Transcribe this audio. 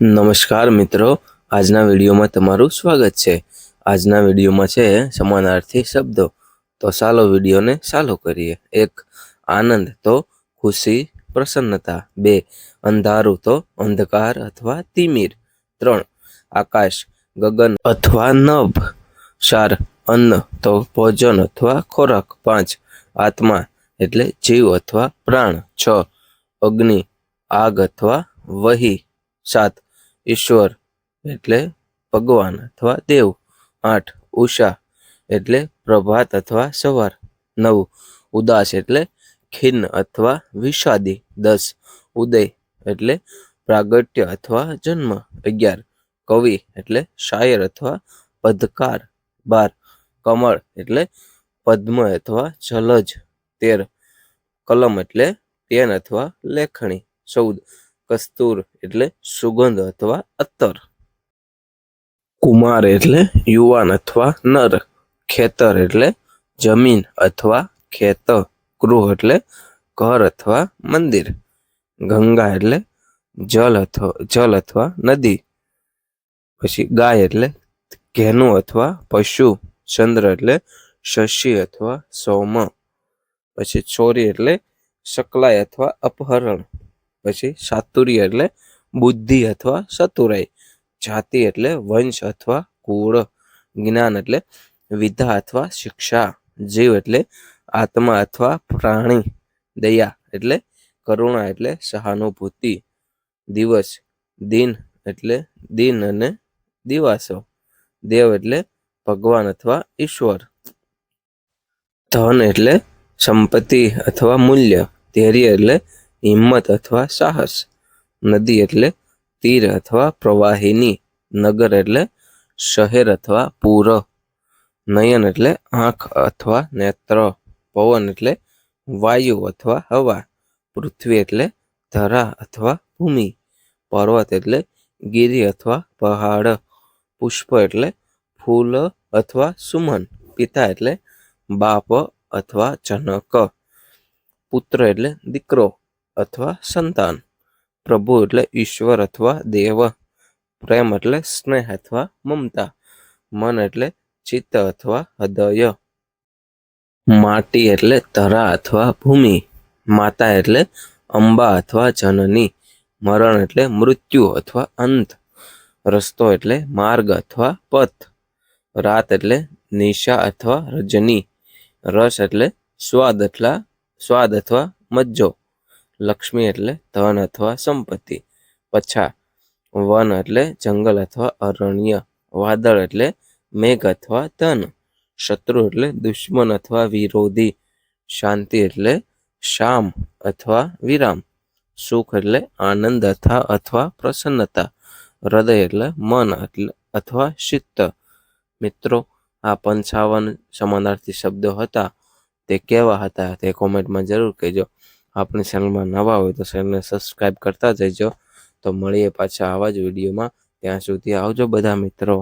નમસ્કાર મિત્રો. આજના વિડીયોમાં તમારું સ્વાગત છે. આજના વિડીયોમાં છે સમાનાર્થી શબ્દો. તો ચાલો વિડીયોને ચાલુ કરીએ. એક, આનંદ તો ખુશી, પ્રસન્નતા. બે, અંધારું તો અંધકાર અથવા તિમિર. ત્રણ, આકાશ, ગગન અથવા નભ. ચાર, અન્ન તો ભોજન અથવા ખોરાક. પાંચ, આત્મા એટલે જીવ અથવા પ્રાણ. છ, અગ્નિ, આગ અથવા વહી. સાત. ઈશ્વર એટલે ભગવાન અથવા દેવ. આઠ. ઉષા એટલે પ્રભાત અથવા સવાર. નવ. ઉદાસ એટલે ખિન્ન અથવા વિષાદી. દસ. ઉદય એટલે પ્રાગટ્ય અથવા જન્મ. અગિયાર. કવિ એટલે શાયર અથવા પદકાર બાર. કમળ એટલે પદ્મ અથવા જલજ. તેર. કલમ એટલે પેન અથવા લેખણી. ચૌદ. કસ્તુર એટલે સુગંધ અથવા અત્તર કુમાર એટલે યુવાન અથવા નર. ખેતર એટલે જમીન અથવા ખેત, ગૃહ એટલે ઘર અથવા મંદિર. ગંગા એટલે જલ અથવા જલ અથવા નદી. પછી ગાય એટલે ઘેનું અથવા પશુ. ચંદ્ર એટલે શશી અથવા સોમ. પછી ચોરી એટલે શકલાઈ અથવા અપહરણ. પછી સાતુર્ય એટલે બુદ્ધિ અથવા સતુરાઈ. જાતિ એટલે વંશ અથવા કુળ. જ્ઞાન એટલે વિધા અથવા શિક્ષા. જીવ એટલે આત્મા અથવા પ્રાણી. દયા એટલે કરુણા એટલે સહાનુભૂતિ. દિવસ દિન એટલે દિન અને દિવાસો. દેવ એટલે ભગવાન અથવા ઈશ્વર. ધન એટલે સંપત્તિ અથવા મૂલ્ય. ધૈર્ય એટલે હિંમત અથવા સાહસ. નદી એટલે તીર અથવા પ્રવાહિની નગર એટલે શહેર અથવા પૂર. નયન એટલે આંખ અથવા નેત્ર. પવન એટલે વાયુ અથવા હવા. પૃથ્વી એટલે ધરા અથવા ભૂમિ. પર્વત એટલે ગીરી અથવા પહાડ. પુષ્પ એટલે ફૂલ અથવા સુમન. પિતા એટલે બાપ અથવા જનક. પુત્ર એટલે દીકરો. અથવા સંતાન. પ્રભુ એટલે ઈશ્વર અથવા દેવ. પ્રેમ એટલે સ્નેહ અથવા મમતા. મન એટલે ચિત્ત અથવા હૃદય. માટી એટલે ધરા અથવા ભૂમિ. માતા એટલે અંબા અથવા જનની. મરણ એટલે મૃત્યુ અથવા અંત. રસ્તો એટલે માર્ગ અથવા પથ. રાત એટલે નિશા અથવા રજની. રસ એટલે સ્વાદ એટલા સ્વાદ અથવા મજ્જો. લક્ષ્મી એટલે ધન અથવા સંપત્તિ, પછા વન એટલે જંગલ અથવા અરણ્ય, વાદળ એટલે મેઘ અથવા ધન, શત્રુ એટલે દુશ્મન અથવા વિરોધી, શાંતિ એટલે શામ અથવા વિરામ, સુખ એટલે આનંદ અથવા અથવા પ્રસન્નતા, હૃદય એટલે મન એટલે અથવા ચિત્ત મિત્રો, આ પંચાવન સમાનાર્થી શબ્દો હતા, તે કેવા હતા તે કોમેન્ટમાં જરૂર કહેજો. આપણી ચેનલમાં નવા હોય તો ચેનલને સબસ્ક્રાઈબ કરતા જઈજો તો મળીએ પાછા આવા જ વિડીયોમાં ત્યાં સુધી આવજો બધા મિત્રો.